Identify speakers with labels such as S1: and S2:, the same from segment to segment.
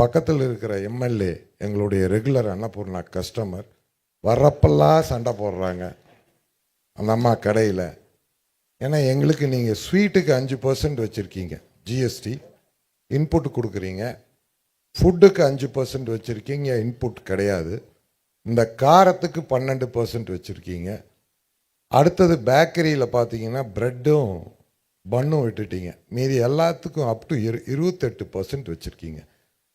S1: பக்கத்தில் இருக்கிற எம்எல்ஏ எங்களுடைய ரெகுலர் அன்னபூர்ணா கஸ்டமர் வர்றப்பெல்லாம் சண்டை போடுறாங்க. அந்த அம்மா கடையில். ஏன்னா எங்களுக்கு நீங்கள் ஸ்வீட்டுக்கு அஞ்சு பர்சன்ட் வச்சுருக்கீங்க ஜிஎஸ்டி இன்புட் கொடுக்குறீங்க. ஃபுட்டுக்கு அஞ்சு பர்சன்ட் வச்சுருக்கீங்க இன்புட் கிடையாது. இந்த காரத்துக்கு பன்னெண்டு பர்சன்ட் வச்சுருக்கீங்க. அடுத்தது பேக்கரியில் பார்த்தீங்கன்னா ப்ரெட்டும் பன்னும் விட்டுட்டீங்க. மீதி எல்லாத்துக்கும் அப் டு இரு இருபத்தெட்டு பர்சன்ட் வச்சுருக்கீங்க.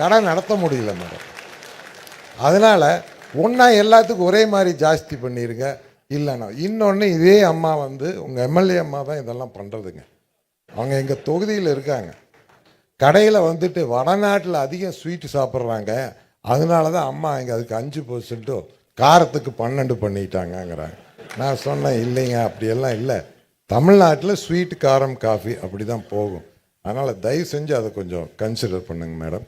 S1: கடை நடத்த முடியல மேடம். அதனால் ஒன்றா எல்லாத்துக்கும் ஒரே மாதிரி ஜாஸ்தி பண்ணிடுங்க இல்லைண்ணா இன்னொன்று இதே அம்மா வந்து உங்கள் எம்எல்ஏ அம்மா தான் இதெல்லாம் பண்ணுறதுங்க அவங்க எங்கள் தொகுதியில் இருக்காங்க. கடையில் வந்துட்டு வடநாட்டில் அதிகம் ஸ்வீட் சாப்பிட்றாங்க. அதனால தான் அம்மா இங்கே அதுக்கு அஞ்சு பர்சன்ட்டோ காரத்துக்கு பன்னெண்டு பண்ணிட்டாங்கங்கிறாங்க. நான் சொன்னேன் இல்லைங்க அப்படியெல்லாம் இல்லை. தமிழ்நாட்டில் ஸ்வீட் காரம் காஃபி அப்படி தான் போகும். அதனால் தயவு செஞ்சு அதை கொஞ்சம் கன்சிடர் பண்ணுங்க மேடம்.